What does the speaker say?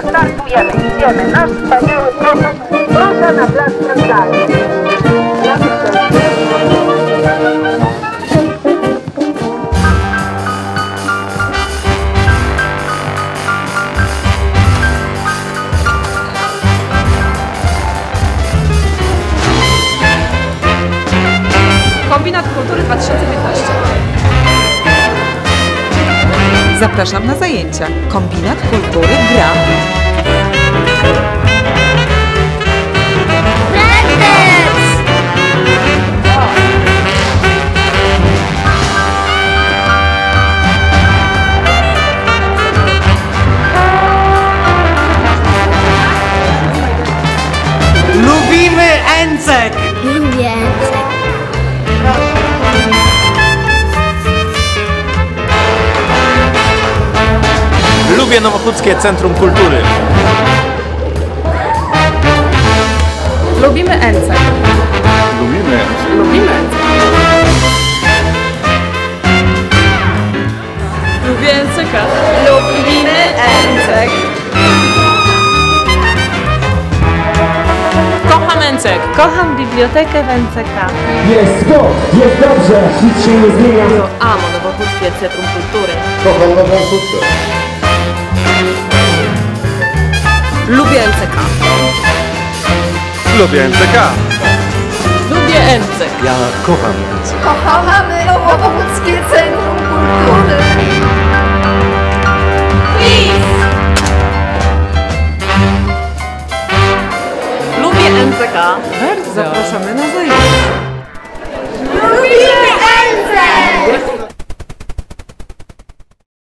Startujemy, idziemy. Nasz wspaniały profesor. Proszę na plac centralny. Kombinat Kultury 2015. Zapraszam na zajęcia. Kombinat Kultury gra. Encek! Lubię. Lubię Nowochódzkie Centrum Kultury. Lubimy Encek. Lubimy. Lubimy Encek. Lubię Enceka. Kocham bibliotekę w NCK. Jest sport, jest dobrze, nic się nie zmienia. Amo Nowochódzkie Centrum Kultury. Kocham hutę. Lubię NCK. Lubię NCK. Lubię Encek. Ja kocham NCK. Kochamy Nowochódzkie Centrum Kultury. Bardzo. Zapraszamy na zajęcie.